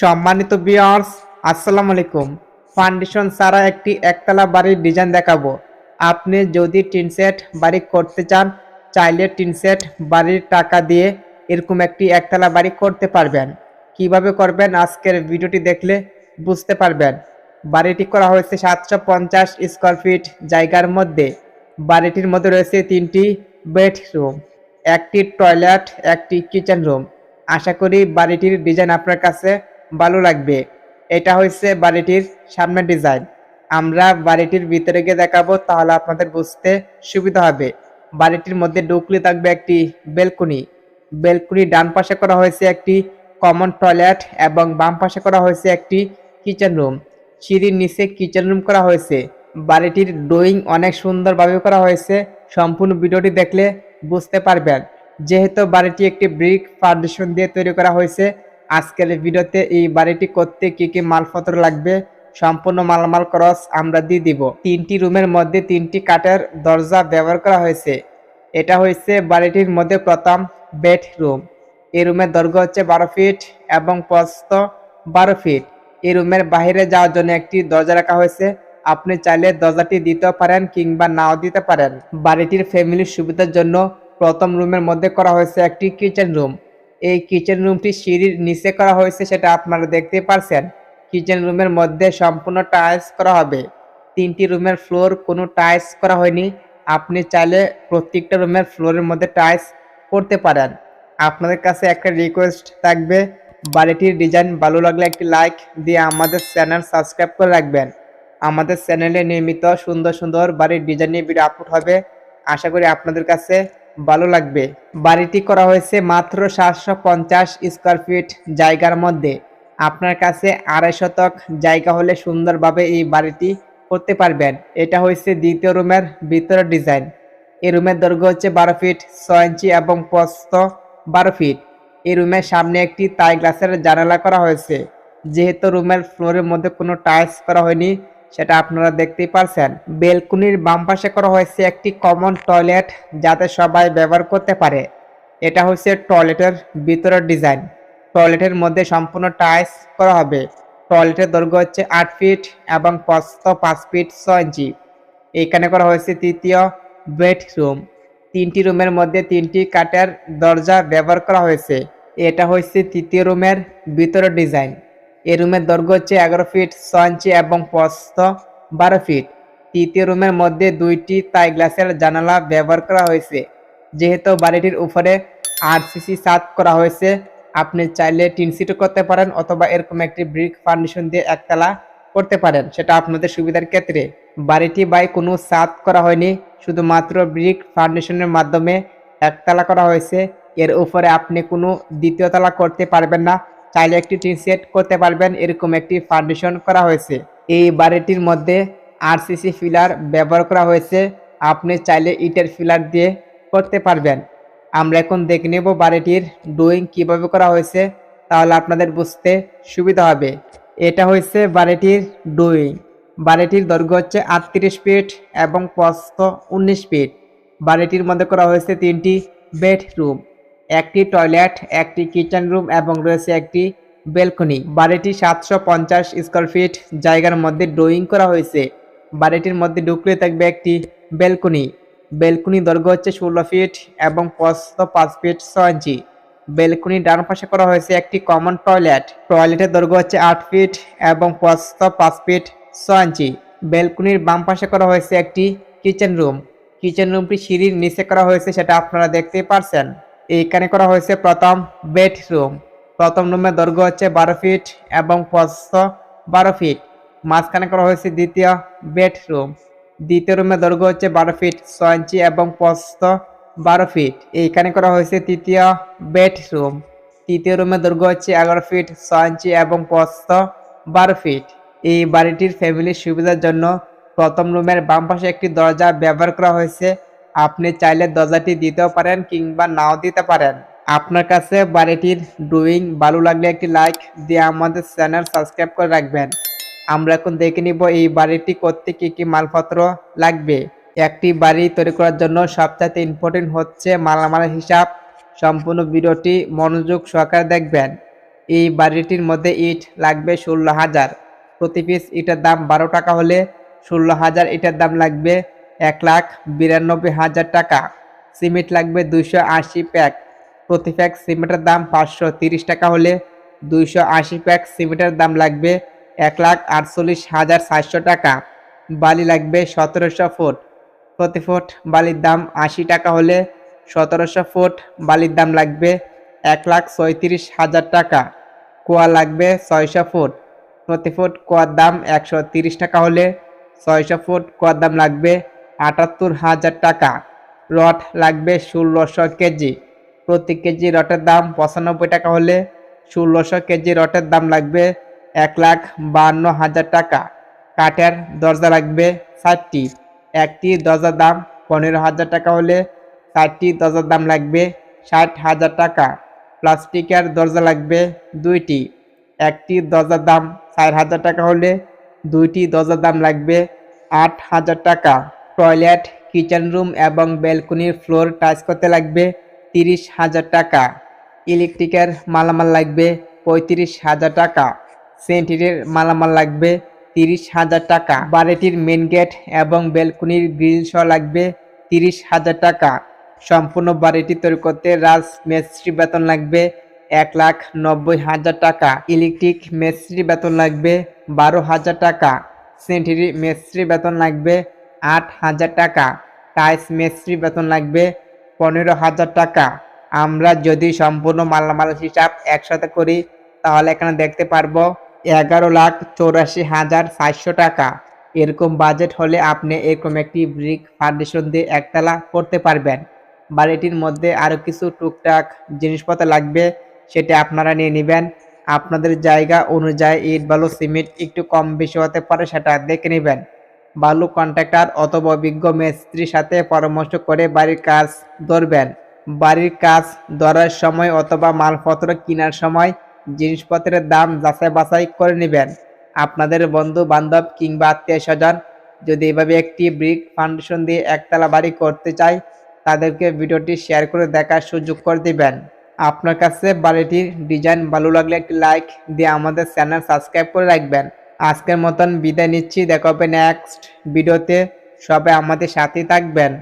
সম্মানিত বিয়ার্স আসসালামু আলাইকুম। ফাউন্ডেশন ছাড়া একটি একতলা বাড়ির ডিজাইন দেখাবো। আপনি যদি টিন সেট বাড়ি করতে চান, চাইলে টিন সেট বাড়ির টাকা দিয়ে এরকম একটি একতলা বাড়ি করতে পারবেন। কীভাবে করবেন আজকের ভিডিওটি দেখলে বুঝতে পারবেন। বাড়িটি করা হয়েছে সাতশো পঞ্চাশ স্কোয়ার ফিট জায়গার মধ্যে। বাড়িটির মধ্যে রয়েছে তিনটি বেডরুম একটি টয়লেট একটি কিচেন রুম আশা করি বাড়িটির ডিজাইন আপনার কাছে ভালো লাগবে। এটা হচ্ছে বাড়িটির সামনের ডিজাইন। আমরা বাড়িটির ভিতরে গিয়ে দেখাবো, তাহলে আপনাদের বুঝতে সুবিধা হবে। বাড়িটির মধ্যে ঢুকলে থাকবে একটি বেলকনি। বেলকনি ডান পাশে করা হয়েছে একটি কমন টয়লেট এবং বাম পাশে করা হয়েছে একটি কিচেন রুম। সিঁড়ির নিচে কিচেন রুম করা হয়েছে। বাড়িটির ড্রয়িং অনেক সুন্দরভাবে করা হয়েছে। সম্পূর্ণ ভিডিওটি দেখলে বুঝতে পারবেন। যেহেতু বাড়িটি একটি ব্রিক ফাউন্ডেশন দিয়ে তৈরি করা হয়েছে আজকের ভিডিওতে এই বাড়িটি করতে কি কি মালপত্র লাগবে, সম্পূর্ণ মালামাল ক্রস আমরা দিয়ে দিব। তিনটি রুমের মধ্যে তিনটি কাঠের দরজা ব্যবহার করা হয়েছে। এটা হয়েছে বাড়িটির মধ্যে প্রথম বেডরুম। এই রুমের দৈর্ঘ্য হচ্ছে বারো ফিট এবং প্রস্থ বারো ফিট। এই রুমের বাইরে যাওয়ার জন্য একটি দরজা রাখা হয়েছে। আপনি চাইলে দরজাটি দিতেও পারেন কিংবা নাও দিতে পারেন। বাড়িটির ফ্যামিলির সুবিধার জন্য প্রথম রুমের মধ্যে করা হয়েছে একটি কিচেন রুম। এই কিচেন রুমটি সিঁড়ির নিচে করা হয়েছে সেটা আপনারা দেখতে পারছেন। কিচেন রুমের মধ্যে সম্পূর্ণ টাইলস করা হবে। তিনটি রুমের ফ্লোর কোনো টাইলস করা হয়নি। আপনি চাইলে প্রত্যেকটা রুমের ফ্লোরের মধ্যে টাইলস করতে পারেন। আপনাদের কাছে একটা রিকোয়েস্ট থাকবে। বাড়িটির ডিজাইন ভালো লাগলে একটি লাইক দিয়ে আমাদের চ্যানেল সাবস্ক্রাইব করে রাখবেন। আমাদের চ্যানেলে নিয়মিত সুন্দর সুন্দর বাড়ির ডিজাইন নিয়ে ভিডিও আপলোড হবে। আশা করি আপনাদের কাছে ভালো লাগবে। বাড়িটি করা হয়েছে মাত্র সাতশো পঞ্চাশ স্কোয়ার ফিট জায়গার মধ্যে। আপনার কাছে আড়াই শতক জায়গা হলে সুন্দরভাবে এই বাড়িটি করতে পারবেন। এটা হয়েছে দ্বিতীয় রুমের ভিতরের ডিজাইন। এই রুমের দৈর্ঘ্য হচ্ছে বারো ফিট, ছয় ইঞ্চি এবং প্রস্থ বারো ফিট। এই রুমের সামনে একটি তাই গ্লাসের জানালা করা হয়েছে। যেহেতু রুমের ফ্লোরের মধ্যে কোনো টাইলস করা হয়নি সেটা আপনারা দেখতেই পারছেন। বেলকুনির বাম পাশে করা হয়েছে একটি কমন টয়লেট যাতে সবাই ব্যবহার করতে পারে। এটা হচ্ছে টয়লেটের ভিতরের ডিজাইন টয়লেটের মধ্যে সম্পূর্ণ টাইলস করা হবে। টয়লেটের দৈর্ঘ্য হচ্ছে আট ফিট এবং প্রস্থ পাঁচ ফিট ছ ইঞ্চি এখানে করা হয়েছে তৃতীয় বেডরুম তিনটি রুমের মধ্যে তিনটি কাঠের দরজা ব্যবহার করা হয়েছে। এটা হচ্ছে তৃতীয় রুমের ভিতরের ডিজাইন এই রুমের দৈর্ঘ্য হচ্ছে এগারো ফিট ছয় ইঞ্চি এবং প্রস্থ বারো ফিট। তৃতীয় রুমের মধ্যে দুইটি তাই গ্লাসের জানালা ব্যবহার করা হয়েছে। যেহেতু বাড়িটির উপরে আরসিসি সাত করা হয়েছে, আপনি চাইলে টিন সিটও করতে পারেন অথবা এরকম একটি ব্রিক ফাউন্ডেশন দিয়ে একতলা করতে পারেন। সেটা আপনাদের সুবিধার ক্ষেত্রে। বাড়িটি বাই কোনো সাত করা হয়নি, শুধুমাত্র ব্রিক ফাউন্ডেশনের মাধ্যমে একতলা করা হয়েছে। এর উপরে আপনি কোনো দ্বিতীয় তলা করতে পারবেন না। চাইলে একটি টিন সেট করতে পারবেন, এরকম একটি ফাউন্ডেশন করা হয়েছে। এই বাড়িটির মধ্যে আরসিসি ফিলার ব্যবহার করা হয়েছে। আপনি চাইলে ইটের ফিলার দিয়ে করতে পারবেন। আমরা এখন দেখে নেব বাড়িটির ড্রয়িং কীভাবে করা হয়েছে, তাহলে আপনাদের বুঝতে সুবিধা হবে। এটা হয়েছে বাড়িটির ড্রয়িং। বাড়িটির দৈর্ঘ্য হচ্ছে আটত্রিশ ফিট এবং প্রস্থ উনিশ ফিট। বাড়িটির মধ্যে করা হয়েছে তিনটি বেডরুম। একটি টয়লেট, একটি কিচেন রুম এবং রয়েছে একটি বেলকনি বাড়িটি সাতশো পঞ্চাশ স্কোয়ার ফিট, জায়গার মধ্যে ড্রয়িং করা হয়েছে। বাড়িটির মধ্যে ঢুকলে থাকবে একটি বেলকনি বেলকনি দৈর্ঘ্য হচ্ছে ষোলো ফিট এবং প্রস্থ পাঁচ ফিট ছয় ইঞ্চি। বেলকনি ডান পাশে করা হয়েছে একটি কমন টয়লেট। টয়লেটের দৈর্ঘ্য হচ্ছে আট ফিট এবং প্রস্থ পাঁচ ফিট ছয় ইঞ্চি। বেলকনির বাম পাশে করা হয়েছে একটি কিচেন রুম। কিচেন রুমটি সিঁড়ির নিচে করা হয়েছে সেটা আপনারা দেখতেই পারছেন। এইখানে করা হয়েছে প্রথম বেডরুম। প্রথম রুমের দৈর্ঘ্য হচ্ছে বারো ফিট এবং প্রস্থ বারো ফিট। মাঝখানে করা হয়েছে দ্বিতীয় বেডরুম। দ্বিতীয় রুমের দৈর্ঘ্য হচ্ছে বারো ফিট ছয় ইঞ্চি এবং প্রস্থ বারো ফিট। এইখানে করা হয়েছে তৃতীয় বেডরুম। তৃতীয় রুমের দৈর্ঘ্য হচ্ছে এগারো ফিট ছয় ইঞ্চি এবং প্রস্থ বারো ফিট। এই বাড়িটির ফ্যামিলির সুবিধার জন্য প্রথম রুমের বাম পাশে একটি দরজা ব্যবহার করা হয়েছে। আপনি চাইলে দরজাটি দিতেও পারেন কিংবা নাও দিতে পারেন। আপনার কাছে বাড়িটির ড্রয়িং ভালো লাগলে একটি লাইক দিয়ে আমাদের চ্যানেল সাবস্ক্রাইব করে রাখবেন। আমরা এখন দেখে নিব এই বাড়িটি করতে কী কী মালপত্র লাগবে। একটি বাড়ি তৈরি করার জন্য সবচাইতে ইম্পর্টেন্ট হচ্ছে মালামালের হিসাব। সম্পূর্ণ ভিডিওটি মনোযোগ সহকারে দেখবেন। এই বাড়িটির মধ্যে ইট লাগবে ষোলো হাজার। প্রতি পিস ইটের দাম বারো টাকা হলে ষোলো হাজার ইটের দাম লাগবে এক লাখ বিরানব্বই হাজার টাকা। সিমেন্ট লাগবে দুইশো আশি প্যাক। প্রতি প্যাক সিমেন্টের দাম পাঁচশো তিরিশ টাকা হলে দুইশো আশি প্যাক সিমেন্টের দাম লাগবে এক লাখ আটচল্লিশ হাজার সাতশো টাকা। বালি লাগবে সতেরোশো ফুট। প্রতি ফুট বালির দাম আশি টাকা হলে সতেরোশো ফুট বালির দাম লাগবে এক লাখ ছয়ত্রিশ হাজার টাকা। কোয়া লাগবে ছয়শো ফুট। প্রতি ফুট কোয়ার দাম একশো তিরিশ টাকা হলে ছয়শো ফুট কোয়ার দাম লাগবে আটাত্তর হাজার টাকা। রড লাগবে ষোলোশো কেজি। প্রতি কেজি রটের দাম পঁচানব্বই টাকা হলে ষোলোশো কেজি রটের দাম লাগবে এক লাখ বান্ন হাজার টাকা। কাঠের দরজা লাগবে ষাটটি। একটি দরজার দাম পনেরো হাজার টাকা হলে ষাটটি দরজার দাম লাগবে ষাট হাজার টাকা। প্লাস্টিকের দরজা লাগবে দুইটি। একটি দরজার দাম চার হাজার টাকা হলে দুইটি দরজার দাম লাগবে আট হাজার টাকা। টয়লেট, কিচেন রুম এবং ব্যালকনির ফ্লোর টাচ করতে লাগবে তিরিশ হাজার টাকা। ইলেকট্রিকের মালামাল লাগবে পঁয়ত্রিশ হাজার টাকা। সেন্টিনের মালামাল লাগবে তিরিশ হাজার টাকা। বাড়িটির মেন গেট এবং ব্যালকনির গ্রিল সহ লাগবে তিরিশ হাজার টাকা। সম্পূর্ণ বাড়িটি তৈরি করতে রাজ মিস্ত্রি বেতন লাগবে এক লাখ নব্বই হাজার টাকা। ইলেকট্রিক মিস্ত্রি বেতন লাগবে বারো হাজার টাকা। সেন্টারি মিস্ত্রি বেতন লাগবে আট হাজার টাকা। টাইস মিস্ত্রি, বেতন লাগবে পনেরো হাজার টাকা। আমরা যদি সম্পূর্ণ মালামাল হিসাব একসাথে করি, তাহলে এখানে দেখতে পারব এগারো লাখ চৌরাশি হাজার চারশো টাকা। এরকম বাজেট হলে আপনি এরকম একটি ব্রিক ফাউন্ডেশন দিয়ে একতলা করতে পারবেন। বাড়িটির মধ্যে আরও কিছু টুকটাক জিনিসপত্র লাগবে, সেটা আপনারা নিয়ে নেবেন। আপনাদের জায়গা অনুযায়ী ইট, বালু, সিমেন্ট একটু কম বেশি হতে পারে, সেটা দেখে নেবেন। বালু কন্ট্রাক্টর অথবা অভিজ্ঞ মিস্ত্রির সাথে পরামর্শ করে বাড়ির কাজ ধরবেন। বাড়ির কাজ ধরার সময় অথবা মালপত্র কেনার সময় জিনিসপত্রের দাম যাচাই বাছাই করে নেবেন। আপনাদের বন্ধু বান্ধব কিংবা আত্মীয় স্বজন যদি এভাবে একটি ব্রিক ফাউন্ডেশন দিয়ে একতলা বাড়ি করতে চায়, তাদেরকে ভিডিওটি শেয়ার করে দেখার সুযোগ করে দিবেন। আপনার কাছে বাড়িটির ডিজাইন ভালো লাগলে একটি লাইক দিয়ে আমাদের চ্যানেল সাবস্ক্রাইব করে রাখবেন। আজকের মতন বিদায় নিচ্ছি। দেখা হবে নেক্সট ভিডিওতে সবাই আমাদের সাথে থাকবেন।